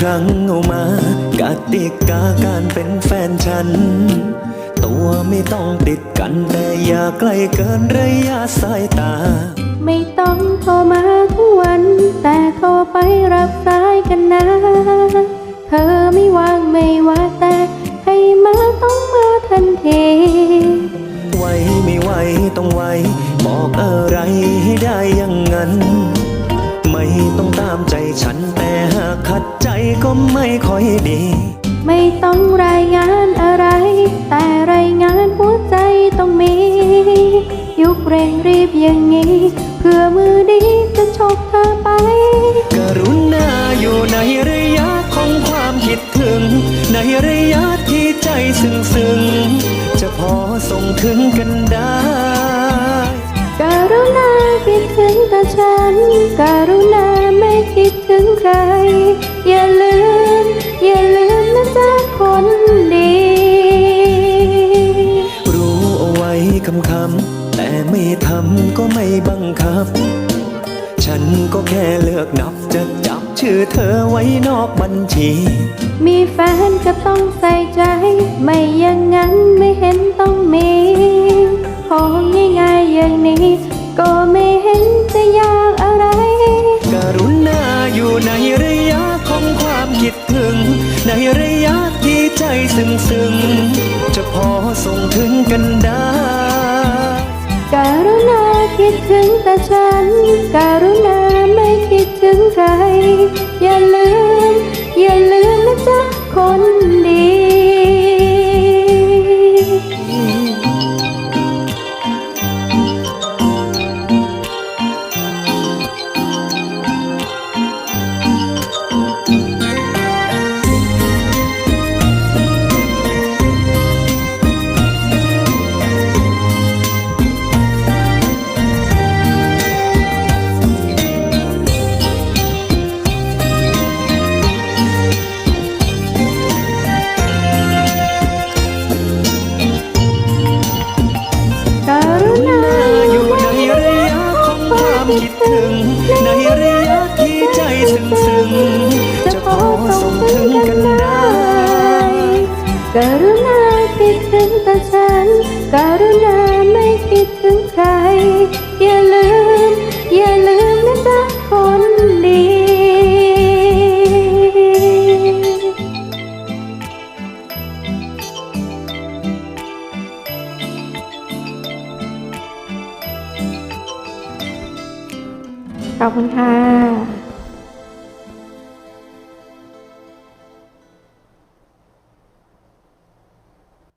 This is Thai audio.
ฟังเอามากติกาการเป็นแฟนฉัน ตัวไม่ต้องติดกันแต่อย่าใกล้เกินระยะสายตา ไม่ต้องโทรมาทุกวัน แต่โทรไปรับสายกันนะ เธอไม่ว่างไม่ว่าแต่ให้มาต้องมาทันทีไหวไม่ไหวต้องไหวบอกอะไรให้ได้อย่างนั้นไม่ จะชกเธอไป กรุณาอยู่ในระยะของความคิดถึง ในระยะที่ใจซึ้งซึ้งๆจะพอส่งถึงกันได้ กรุณาคิดถึงแต่ฉัน กรุณาไม่คิดถึงใคร อย่าลืม อย่าลืมนะจ๊ะคนดี รู้เอาไว้คำคำๆแต่ไม่ทำก็ไม่บังคับ ฉันก็แค่เลือกนับจะจับชื่อเธอไว้นอกบัญชี มีแฟนก็ต้องใส่ใจ ไม่อย่างนั้นไม่เห็นต้องมี ของง่ายๆอย่างนี้ ก็ไม่เห็นจะยากอะไร กรุณาอยู่ในระยะของความคิดถึง ในระยะที่ใจซึ้งซึ้งๆจะพอส่งถึงกันได้กรุณา คิดถึงแต่ฉัน การุณาไม่คิดถึงใคร คิดถึง ในระยะที่ใจซึ้งซึ้งจะพอส่งถึงกันได้กรุณาคิดถึงแต่ฉันกรุณา ขอบคุณค่ะ